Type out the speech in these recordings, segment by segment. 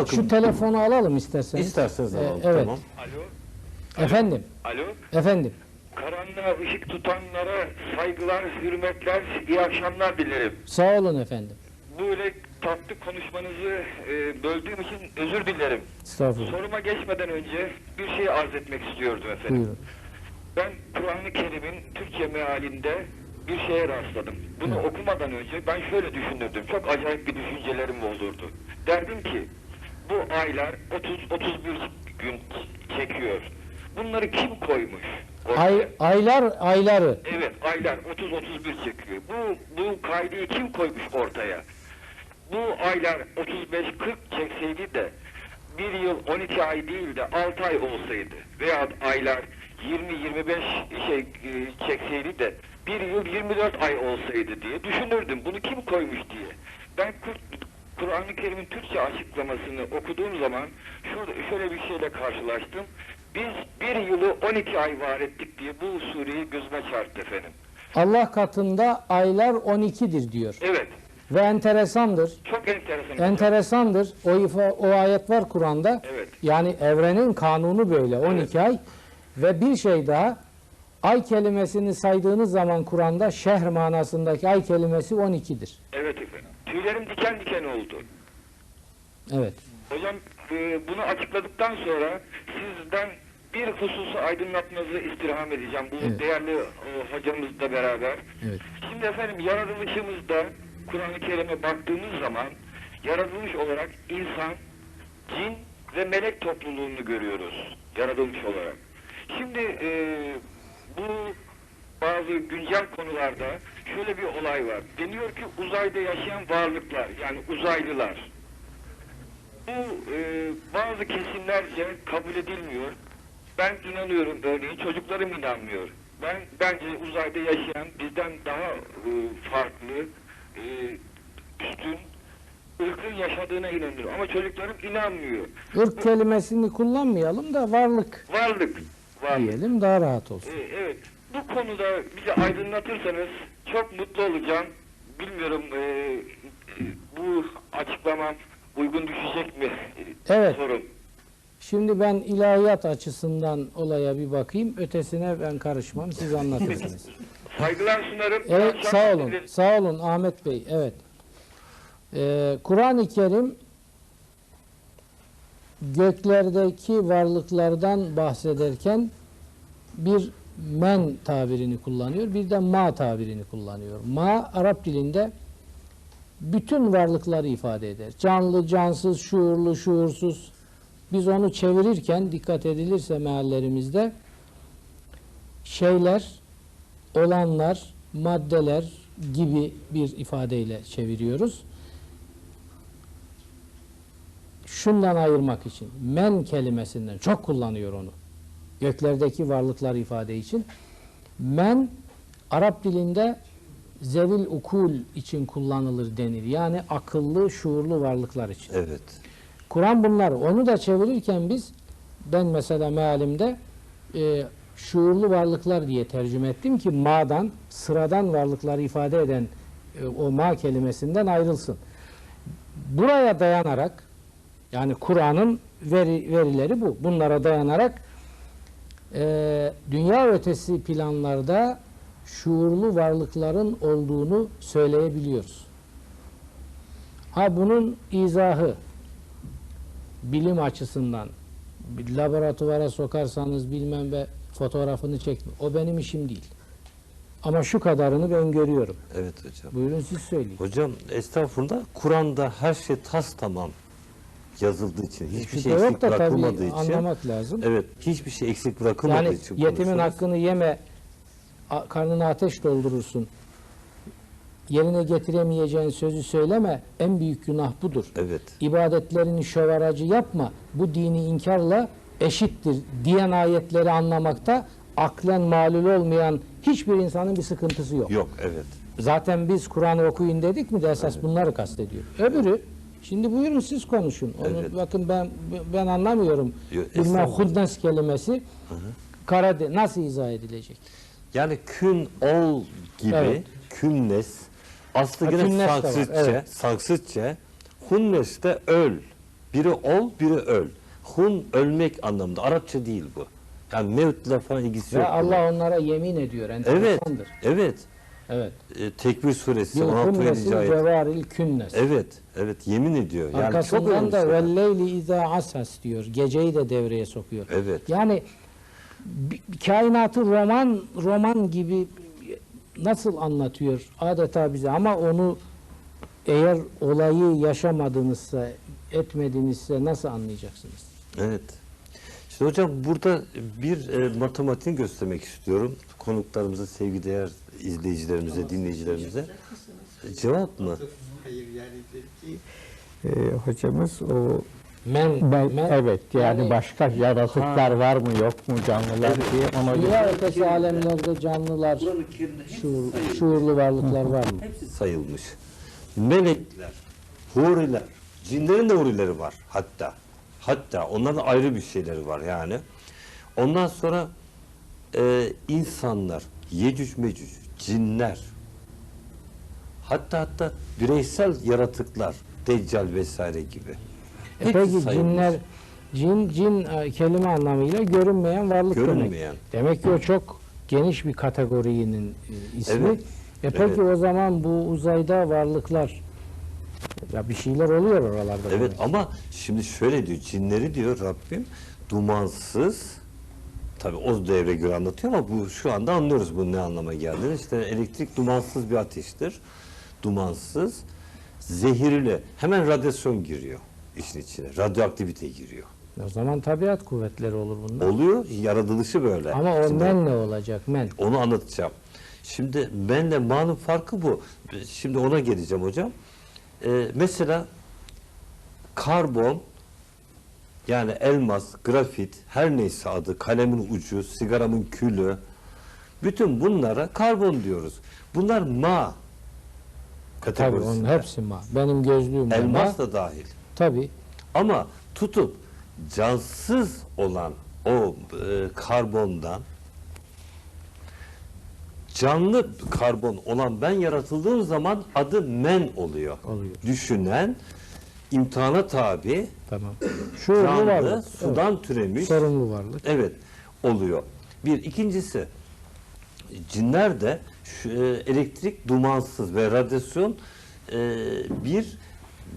Bakın Şu telefonu alalım isterseniz. isterseniz Ee, alalım. evet. Tamam. Alo, Efendim. alo. Efendim. Karanlığa ışık tutanlara saygılar, hürmetler, iyi akşamlar dilerim. Sağ olun efendim. Böyle tatlı konuşmanızı e, böldüğüm için özür dilerim. Estağfurullah. Soruma geçmeden önce bir şey arz etmek istiyordum efendim. Buyurun. Ben Kur'an-ı Kerim'in Türkçe mealinde bir şeye rastladım. Bunu Evet. okumadan önce ben şöyle düşünürdüm. Çok acayip bir düşüncelerim olurdu. Derdim ki bu aylar 30-31 gün çekiyor. Bunları kim koymuş? ortaya? Ay, aylar ayları. Evet aylar 30-31 çekiyor. Bu, bu kaydı kim koymuş ortaya? Bu aylar 35-40 çekseydi de bir yıl 12 ay değil de 6 ay olsaydı veya aylar 20-25 şey e, çekseydi de bir yıl 24 ay olsaydı diye düşünürdüm. Bunu kim koymuş diye. Ben Kur- Kur'an-ı Kerim'in Türkçe açıklamasını okuduğum zaman şurada şöyle bir şeyle karşılaştım. Biz bir yılı 12 ay var ettik diye bu sureyi gözüme çarptı efendim. Allah katında aylar 12'dir diyor. Evet. Ve enteresandır. Çok enteresan. Enteresandır. O ifa, o ayet var Kur'an'da. Evet. Yani evrenin kanunu böyle 12 ay ve bir şey daha ay kelimesini saydığınız zaman Kur'an'da şehr manasındaki ay kelimesi 12'dir. Evet efendim. Tüylerim diken diken oldu. Evet. Hocam e, bunu açıkladıktan sonra sizden bir hususu aydınlatmanızı istirham edeceğim. Bu Evet. değerli e, hocamızla beraber. Evet. Şimdi efendim yaratılışımızda Kur'an-ı Kerim'e baktığımız zaman yaratılmış olarak insan, cin ve melek topluluğunu görüyoruz. Yaratılmış olarak. Şimdi e, bu bazı güncel konularda şöyle bir olay var. Deniyor ki uzayda yaşayan varlıklar yani uzaylılar. Bu e, bazı kesimlerce kabul edilmiyor. Ben inanıyorum örneğin çocuklarım inanmıyor. Ben bence uzayda yaşayan bizden daha e, farklı e, üstün ırkın yaşadığına inanıyorum. Ama çocuklarım inanmıyor. Irk kelimesini kullanmayalım da varlık Varlık. Varlık. diyelim daha rahat olsun. E, evet. Bu konuda bizi aydınlatırsanız çok mutlu olacağım. Bilmiyorum e, e, bu açıklamam uygun düşecek mi? Evet. Sorun. Şimdi ben ilahiyat açısından olaya bir bakayım. Ötesine ben karışmam. Siz anlatırsınız. Saygılar sunarım. Evet sağ olun. dilerim. Sağ olun Ahmet Bey. Evet. Ee, Kur'an-ı Kerim göklerdeki varlıklardan bahsederken bir men tabirini kullanıyor, bir de ma tabirini kullanıyor. Ma Arap dilinde bütün varlıkları ifade eder. Canlı, cansız, şuurlu, şuursuz. Biz onu çevirirken dikkat edilirse meallerimizde şeyler, olanlar, maddeler gibi bir ifadeyle çeviriyoruz. Şundan ayırmak için men kelimesinden çok kullanıyor onu. Göklerdeki varlıklar ifade için. Men Arap dilinde zevil ukul için kullanılır denir. Yani akıllı, şuurlu varlıklar için. Evet. Kur'an bunlar. Onu da çevirirken biz ben mesela mealimde e, şuurlu varlıklar diye tercüme ettim ki ma'dan sıradan varlıkları ifade eden e, o ma kelimesinden ayrılsın. Buraya dayanarak yani Kur'an'ın veri, verileri bu. Bunlara dayanarak e, dünya ötesi planlarda şuurlu varlıkların olduğunu söyleyebiliyoruz. Ha bunun izahı bilim açısından bir laboratuvara sokarsanız bilmem ve fotoğrafını çekme. O benim işim değil. Ama şu kadarını ben görüyorum. Evet hocam. Buyurun siz söyleyin. Hocam estağfurullah Kur'an'da her şey tas tamam yazıldığı için hiçbir şey Şüphe eksik yok da bırakılmadığı tabii için anlamak lazım. evet hiçbir şey eksik bırakılmadığı Yani için yetimin konuşuyoruz. hakkını yeme, karnına ateş doldurursun. Yerine getiremeyeceğin sözü söyleme. En büyük günah budur. Evet. İbadetlerini şövaracı yapma. Bu dini inkarla eşittir diyen ayetleri anlamakta aklen malul olmayan hiçbir insanın bir sıkıntısı yok. Yok evet. Zaten biz Kur'an'ı okuyun dedik mi de esas bunları kastediyor. Öbürü şimdi buyurun siz konuşun. Onu Evet. bakın ben ben anlamıyorum. Estağfurullah. hudnes kelimesi karade nasıl izah edilecek? Yani kün ol gibi Evet. künnes aslında yine Sanskritçe, evet. Sanskritçe hunnes de öl Biri ol, biri öl. Hun ölmek anlamında. Arapça değil bu. Yani mevtle falan ilgisi Ve yok. bunun. Allah onlara yemin ediyor. Evet, evet. Evet. E, Tekbir suresi Bil 16 ve kunnesil 7. ayet. cevaril künnes. Evet, evet yemin ediyor. Yani çok Arkasından önemli da velleyli izâ asas diyor. Geceyi de devreye sokuyor. Evet. Yani kainatı roman roman gibi nasıl anlatıyor adeta bize ama onu eğer olayı yaşamadınızsa etmedinizse nasıl anlayacaksınız? Evet. Şimdi hocam burada bir e, matematiğini göstermek istiyorum. Konuklarımıza, sevgideğer izleyicilerimize, dinleyicilerimize. E, Cevap mı? Hayır yani dedi ki e, hocamız o Men, ben, men evet yani, yani- başka yaratıklar var mı yok mu canlılar diye ona dünya göre ötesi alemlerde canlılar, şuur, şuurlu varlıklar var mı? sayılmış. Melekler, huriler, cinlerin de hurileri var hatta. Hatta onların ayrı bir şeyleri var yani. Ondan sonra e, insanlar, yecüc mecüc, cinler, hatta hatta bireysel yaratıklar, deccal vesaire gibi. E Hepsi peki sayılmış. cinler cin cin e, kelime anlamıyla görünmeyen varlık demek. Görünmeyen. Demek ki o çok geniş bir kategorinin e, ismi. Evet. E peki Evet. o zaman bu uzayda varlıklar ya bir şeyler oluyor oralarda. Evet demek. ama şimdi şöyle diyor cinleri diyor Rabbim dumansız tabi o devre göre anlatıyor ama bu şu anda anlıyoruz bunun ne anlama geldiğini. İşte elektrik dumansız bir ateştir. Dumansız, zehirli. Hemen radyasyon giriyor işin içine. Radyoaktivite giriyor. O zaman tabiat kuvvetleri olur bunlar. Oluyor, yaratılışı böyle. Ama o Şimdi men ne olacak men? Onu anlatacağım. Şimdi menle ma'nın farkı bu. Şimdi ona geleceğim hocam. Ee, mesela karbon yani elmas, grafit, her neyse adı, kalemin ucu, sigaramın külü, bütün bunlara karbon diyoruz. Bunlar ma Tabii kategorisinde. onun hepsi ma. Benim gözlüğüm de Elmas ma. da dahil. Tabii. Ama tutup cansız olan o e, karbondan canlı karbon olan ben yaratıldığım zaman adı men oluyor. Oluyor. Düşünen, imtihana tabi, Tamam. Şuurlu canlı, varlık. sudan Evet. türemiş. Sorumlu varlık. Evet, oluyor. Bir. ikincisi, cinler de şu, e, elektrik dumansız ve radyasyon e, bir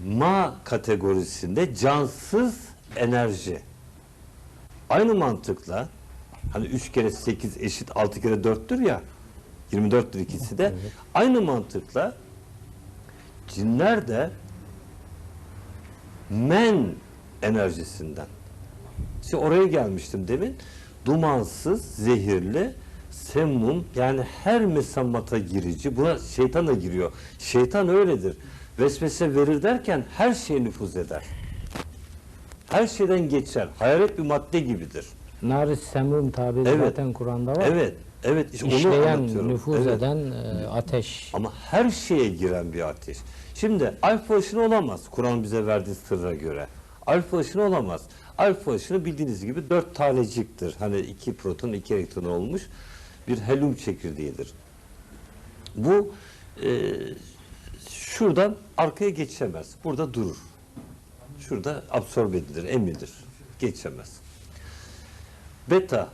ma kategorisinde cansız enerji. Aynı mantıkla hani 3 kere 8 eşit 6 kere 4'tür ya 24'tür ikisi de. Aynı mantıkla cinler de men enerjisinden. İşte oraya gelmiştim demin. Dumansız, zehirli, semmum yani her mesammata girici. Buna şeytan da giriyor. Şeytan öyledir. Vesvese verir derken her şeye nüfuz eder. Her şeyden geçer. Hayalet bir madde gibidir. Nar-ı semum tabiri Evet. zaten Kur'an'da var. Evet, evet. işte onu İşleyen, nüfuz Evet. eden e, ateş. Ama her şeye giren bir ateş. Şimdi alfa ışını olamaz Kur'an bize verdiği sırra göre. Alfa ışını olamaz. Alfa ışını bildiğiniz gibi dört taneciktir. Hani iki proton, iki elektron olmuş bir helyum çekirdeğidir. Bu e, şuradan arkaya geçemez. Burada durur. Şurada absorbe edilir, emilir. Geçemez. Beta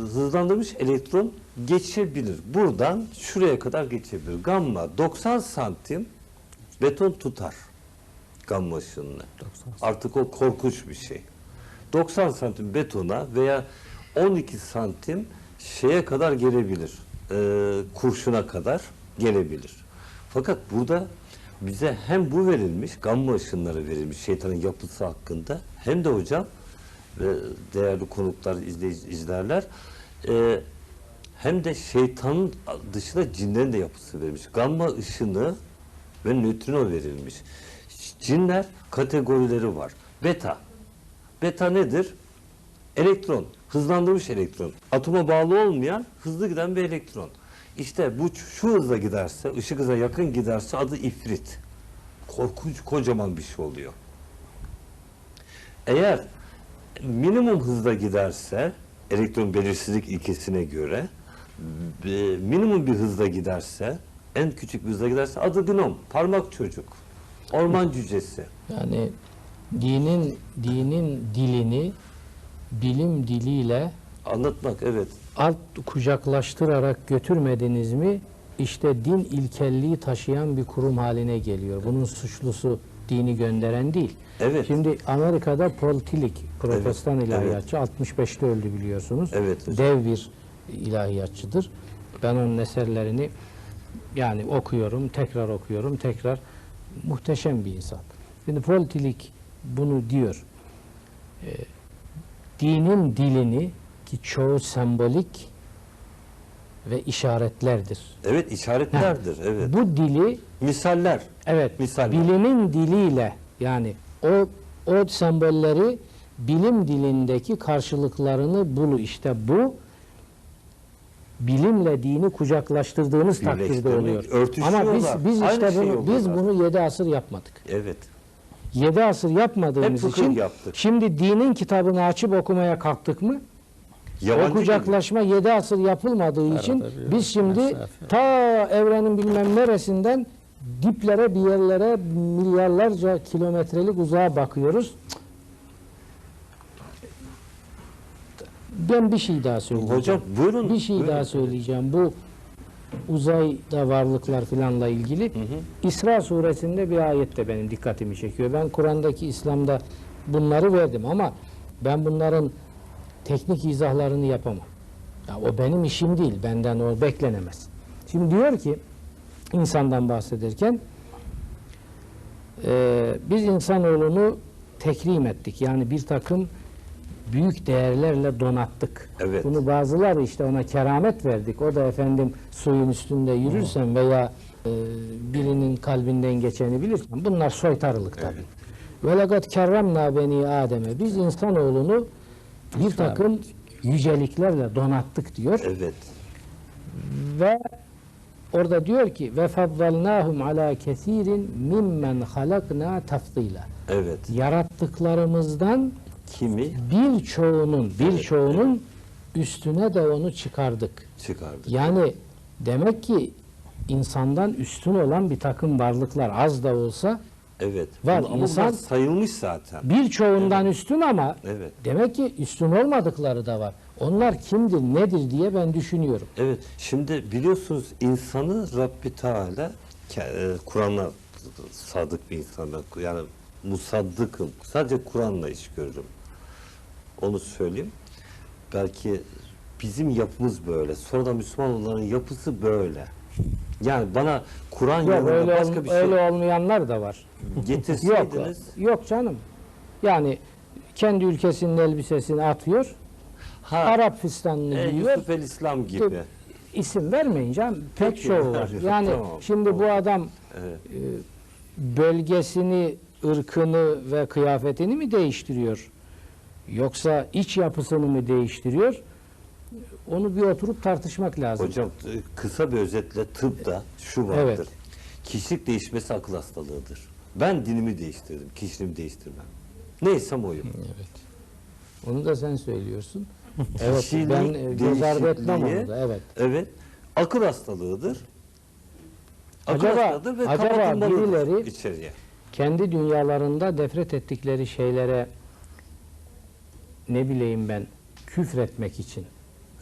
hızlandırmış elektron geçebilir. Buradan şuraya kadar geçebilir. Gamma 90 santim beton tutar. Gamma ışınını. Artık o korkunç bir şey. 90 santim betona veya 12 santim şeye kadar gelebilir. Ee, kurşuna kadar gelebilir. Fakat burada bize hem bu verilmiş, gamma ışınları verilmiş şeytanın yapısı hakkında hem de hocam değerli konuklar, izleyici, izlerler e, hem de şeytanın dışında cinlerin de yapısı verilmiş. Gamma ışını ve nötrino verilmiş. Cinler kategorileri var. Beta. Beta nedir? Elektron. Hızlandırmış elektron. Atoma bağlı olmayan hızlı giden bir elektron. İşte bu şu hızla giderse, ışık hıza yakın giderse adı ifrit. Korkunç kocaman bir şey oluyor. Eğer minimum hızla giderse elektron belirsizlik ilkesine göre e, minimum bir hızla giderse en küçük bir hızla giderse adı gnom, parmak çocuk, orman cücesi. Yani dinin dinin dilini bilim diliyle Anlatmak evet. alt kucaklaştırarak götürmediniz mi işte din ilkelliği taşıyan bir kurum haline geliyor. Bunun suçlusu dini gönderen değil. Evet. Şimdi Amerika'da Paul Tillich, protestan Evet, ilahiyatçı 65'te öldü biliyorsunuz. Evet hocam. Dev bir ilahiyatçıdır. Ben onun eserlerini yani okuyorum, tekrar okuyorum, tekrar muhteşem bir insan. Şimdi Paul Tillich bunu diyor. Ee, dinin dilini ki çoğu sembolik ve işaretlerdir. Evet işaretlerdir. Evet. Bu dili Misaller. evet Misaller. bilimin diliyle yani o o sembolleri bilim dilindeki karşılıklarını bulu işte bu bilimle dini kucaklaştırdığınız takdirde oluyor. örtüşüyorlar. Ama biz biz Aynı işte şey bunu biz oluyorlar. bunu 7 asır yapmadık. Evet. 7 asır yapmadığımız Hep için yaptık. şimdi dinin kitabını açıp okumaya kalktık mı? Yabancı o kucaklaşma 7 asır yapılmadığı için biz şimdi ta evrenin bilmem neresinden diplere bir yerlere milyarlarca kilometrelik uzağa bakıyoruz. Ben bir şey daha söyleyeceğim. Hocam buyurun. bir şey buyurun. daha söyleyeceğim. Bu uzayda varlıklar filanla ilgili İsra suresinde bir ayette benim dikkatimi çekiyor. Ben Kur'an'daki İslam'da bunları verdim ama ben bunların teknik izahlarını yapamam. Ya o benim işim değil. Benden o beklenemez. Şimdi diyor ki insandan bahsederken e, biz insanoğlunu tekrim ettik. Yani bir takım büyük değerlerle donattık. Evet. Bunu bazıları işte ona keramet verdik. O da efendim suyun üstünde yürürsen veya e, birinin kalbinden geçeni bilirsen bunlar soytarılık tabii. Ve legat kerremna beni Adem'e biz insanoğlunu bir takım yüceliklerle donattık diyor. Evet. Ve orada diyor ki ve faddalnahum ala kesirin mimmen halakna tafdila. Evet. Yarattıklarımızdan Kimi birçoğunun birçoğunun üstüne de onu çıkardık. çıkardı? Yani demek ki insandan üstün olan bir takım varlıklar az da olsa Evet. Var, Ama insan- sayılmış zaten. birçoğundan üstün ama Evet. demek ki üstün olmadıkları da var. Onlar kimdir, nedir diye ben düşünüyorum. Evet. Şimdi biliyorsunuz insanı Rabbi Teala e, Kur'an'a sadık bir insanlar. Yani musaddıkım. Sadece Kur'an'la iş görürüm. Onu söyleyeyim. Belki bizim yapımız böyle. Sonradan Müslüman olanların yapısı böyle. Yani bana Kur'an Yok yanında öyle, başka bir şey öyle olmayanlar da var. Yok, getirseydiniz. yok canım. Yani kendi ülkesinin elbisesini atıyor, Ha, Arap fistanını e, giyiyor, Yusuf el İslam gibi. isim vermeyin canım. Pek çoğu var. Yani tamam, şimdi bu adam Evet. e, bölgesini, ırkını ve kıyafetini mi değiştiriyor? Yoksa iç yapısını mı değiştiriyor? Onu bir oturup tartışmak lazım. Hocam e, kısa bir özetle tıpta şu vardır. Evet. Kişilik değişmesi akıl hastalığıdır. Ben dinimi değiştirdim, kişiliğimi değiştirmem. Neysem oyum. Evet. Onu da sen söylüyorsun. Evet, ben göz ardı etmem değişikliği, onu da. Evet. Evet. Akıl hastalığıdır. Akıl Acaba- hastalığıdır ve acaba birileri- içeriye. Kendi dünyalarında nefret ettikleri şeylere ne bileyim ben küfretmek için,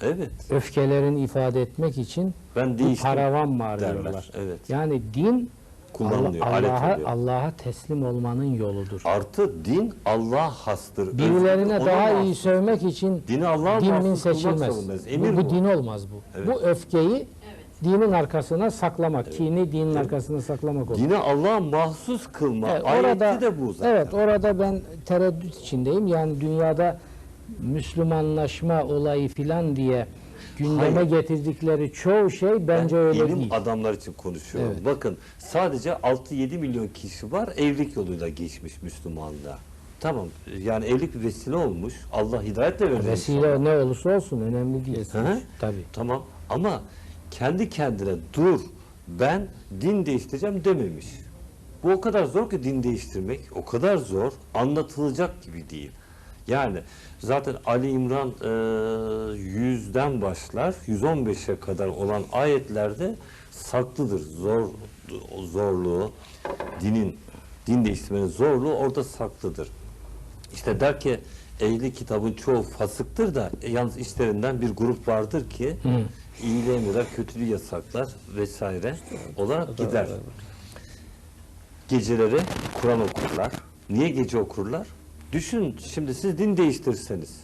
Evet. öfkelerini ifade etmek için Ben değiştim paravan mı arıyorlar? derler. Evet. Yani din Kullanılıyor, Allah- Allah'a. Allah'a teslim olmanın yoludur. Artı din Allah'a hastır. Birilerine daha iyi mahsus. sövmek için Dini Allah'a din min mahsus kılmak seçilmez. Emir bu bu. din olmaz bu. Evet. Bu öfkeyi dinin arkasına saklamak, kini dinin arkasına saklamak olur. Dini Allah'a mahsus kılma. Evet, Ayeti de bu zaten. Evet, orada ben tereddüt içindeyim. Yani dünyada Müslümanlaşma olayı filan diye gündeme Hayır. getirdikleri çoğu şey bence Ben öyle ilim değil. adamlar için konuşuyorum. Evet. Bakın sadece 6-7 milyon kişi var evlilik yoluyla geçmiş Müslümanlığa. Tamam yani evlilik bir vesile olmuş. Allah hidayet de vermiş. Vesile ne olursa olsun önemli değil. Hı. Tabii. Tamam ama kendi kendine dur ben din değiştireceğim dememiş. Bu o kadar zor ki din değiştirmek. O kadar zor. Anlatılacak gibi değil. Yani zaten Ali İmran e, 100'den başlar 115'e kadar olan ayetlerde saklıdır. Zor zorluğu, dinin din değiştirmenin zorluğu orada saklıdır. İşte der ki ehli kitabın çoğu fasıktır da e, yalnız içlerinden bir grup vardır ki iyiliği emreder, kötülüğü yasaklar vesaire olarak gider. Geceleri Kur'an okurlar. Niye gece okurlar? Düşün şimdi siz din değiştirseniz.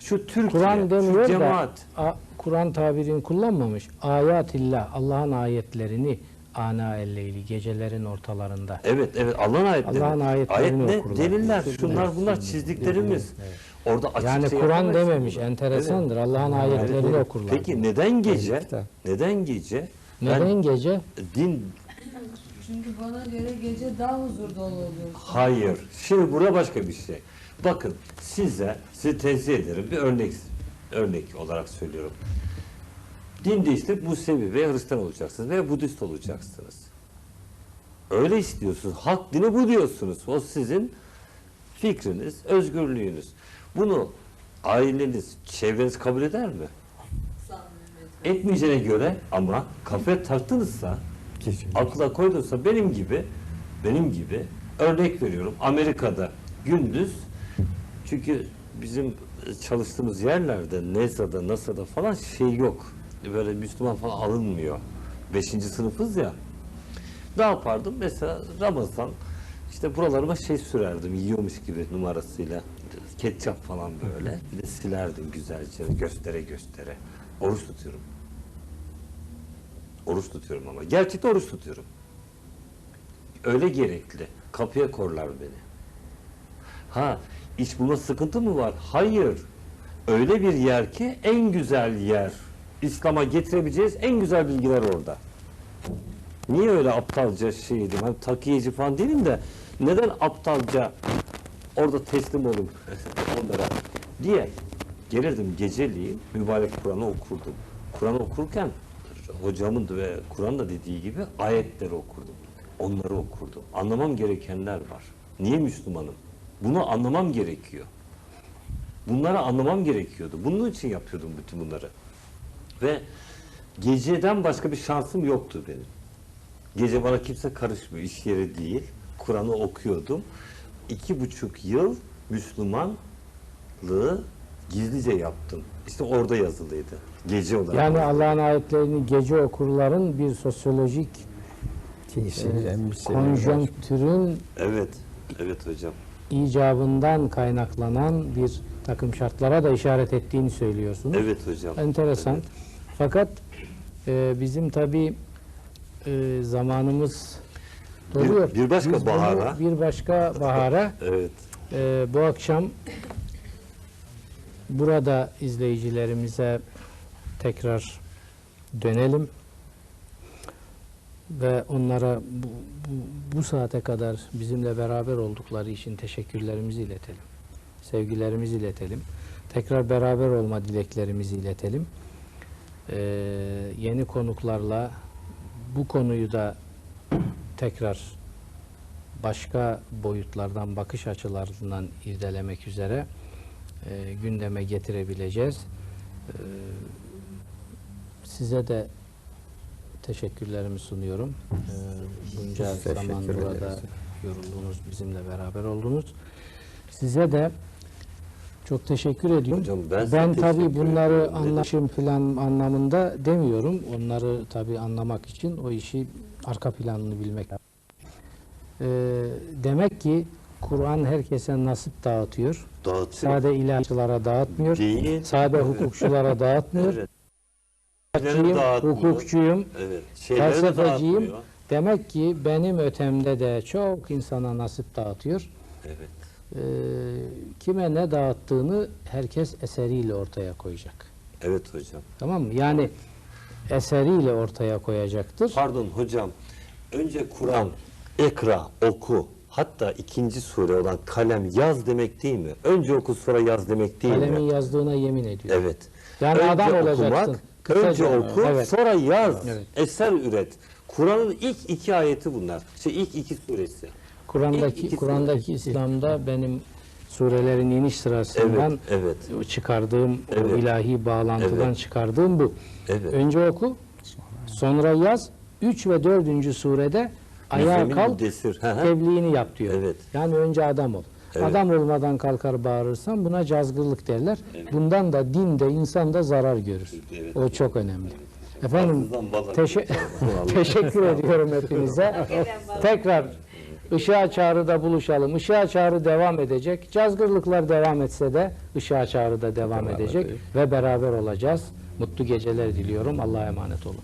Şu Türkiye, Kur'an şu demiyor da cemaat. a- Kur'an tabirini kullanmamış. Ayatillah Allah'ın ayetlerini ana elleyli gecelerin ortalarında. Evet evet Allah'ın ayetleri. Allah'ın ayetlerini Ayet ne? okurlar. Deliller. Şunlar bunlar çizdiklerimiz. Orada açık Yani şey Kur'an dememiş. bunu. Enteresandır. Allah'ın ayetlerini okurlar. Peki neden gece? kitap. Neden gece? Neden gece? Ben din Çünkü bana göre gece daha huzur dolu oluyor. hayır. Şimdi burada başka bir şey. Bakın size sizi tenzih ederim. Bir örnek örnek olarak söylüyorum. Din değiştirip Musevi veya Hristiyan olacaksınız veya Budist olacaksınız. Öyle istiyorsunuz. Halk dini bu diyorsunuz. O sizin fikriniz, özgürlüğünüz. Bunu aileniz, çevreniz kabul eder mi? Etmeyeceğine göre ama kafaya taktınızsa, Kesinlikle. akla koydunsa benim gibi, benim gibi örnek veriyorum. Amerika'da gündüz çünkü bizim çalıştığımız yerlerde NASA'da, NASA'da falan şey yok. Böyle Müslüman falan alınmıyor. Beşinci sınıfız ya. Ne yapardım? Mesela Ramazan işte buralarıma şey sürerdim yiyormuş gibi numarasıyla. Ketçap falan böyle. Bir de silerdim güzelce göstere göstere. Oruç tutuyorum. Oruç tutuyorum ama. Gerçekten oruç tutuyorum. Öyle gerekli. Kapıya korlar beni. Ha, iş bulma sıkıntı mı var? Hayır. Öyle bir yer ki en güzel yer. İslam'a getirebileceğiz en güzel bilgiler orada. Niye öyle aptalca şeydim? Hani takiyeci falan değilim de neden aptalca orada teslim olun onlara diye gelirdim geceliğin mübarek Kur'an'ı okurdum. Kur'an okurken hocamın ve Kur'an da dediği gibi ayetleri okurdum. Onları okurdum. Anlamam gerekenler var. Niye Müslümanım? Bunu anlamam gerekiyor. Bunları anlamam gerekiyordu. Bunun için yapıyordum bütün bunları. Ve geceden başka bir şansım yoktu benim. Gece bana kimse karışmıyor. iş yeri değil. Kur'an'ı okuyordum. İki buçuk yıl Müslümanlığı gizlice yaptım. İşte orada yazılıydı. Gece olarak. Yani Allah'ın ayetlerini gece okurların bir sosyolojik bir var. konjonktürün Evet. Evet hocam. icabından kaynaklanan bir takım şartlara da işaret ettiğini söylüyorsunuz. Evet hocam. Enteresan. Evet. Fakat e, bizim tabi zamanımız doluyor. bir başka Biz bunu bahara. Bir başka bahara Evet. e, bu akşam burada izleyicilerimize tekrar dönelim ve onlara bu, bu, bu saate kadar bizimle beraber oldukları için teşekkürlerimizi iletelim. Sevgilerimizi iletelim. Tekrar beraber olma dileklerimizi iletelim. Ee, yeni konuklarla bu konuyu da tekrar başka boyutlardan, bakış açılarından irdelemek üzere e, gündeme getirebileceğiz. Ee, size de teşekkürlerimi sunuyorum. Ee, bunca teşekkür zaman burada yoruldunuz, bizimle beraber oldunuz. Size de çok teşekkür ediyorum. Hocam ben ben tabii bunları anlaşım falan anlamında demiyorum. Onları tabii anlamak için o işi arka planını bilmek lazım. Ee, demek ki Kur'an herkese nasip dağıtıyor. Dağıtıyor. Sade ilahçılara dağıtmıyor. Değil. Sade hukukçulara dağıtmıyor. Evet. Hukukçuyum, hukukçuyum. Evet. Felsefeciyim. dağıtmıyor. Demek ki benim ötemde de çok insana nasip dağıtıyor. Evet. Ee, kime ne dağıttığını herkes eseriyle ortaya koyacak. Evet hocam. Tamam mı? Yani eseriyle ortaya koyacaktır. Pardon hocam. Önce Kur'an, ekra, oku. Hatta ikinci sure olan kalem yaz demek değil mi? Önce oku sonra yaz demek değil Kalemin mi? yazdığına yemin ediyor. Evet. Yani önce adam olacaksın. okumak, Kısaca. önce oku, Evet. sonra yaz. Evet. Eser üret. Kur'an'ın ilk iki ayeti bunlar. Şey ilk iki suresi. Kur'an'daki Kur'an'daki İslam'da benim surelerin iniş sırasından Evet, evet. çıkardığım o Evet. ilahi bağlantıdan Evet. çıkardığım bu. Evet. Önce oku, sonra yaz. 3 ve 4. surede ayağa kalk, tebliğini yap diyor. Evet. Yani önce adam ol. Evet. Adam olmadan kalkar bağırırsan buna cazgırlık derler. Bundan da din de insan da zarar görür. Evet. O çok önemli. Efendim teşe- teşekkür ediyorum hepinize. Tekrar Işığa Çağrı'da buluşalım. Işığa Çağrı devam edecek. Cazgırlıklar devam etse de Işığa Çağrı da devam edecek ve beraber olacağız. Mutlu geceler diliyorum. Allah'a emanet olun.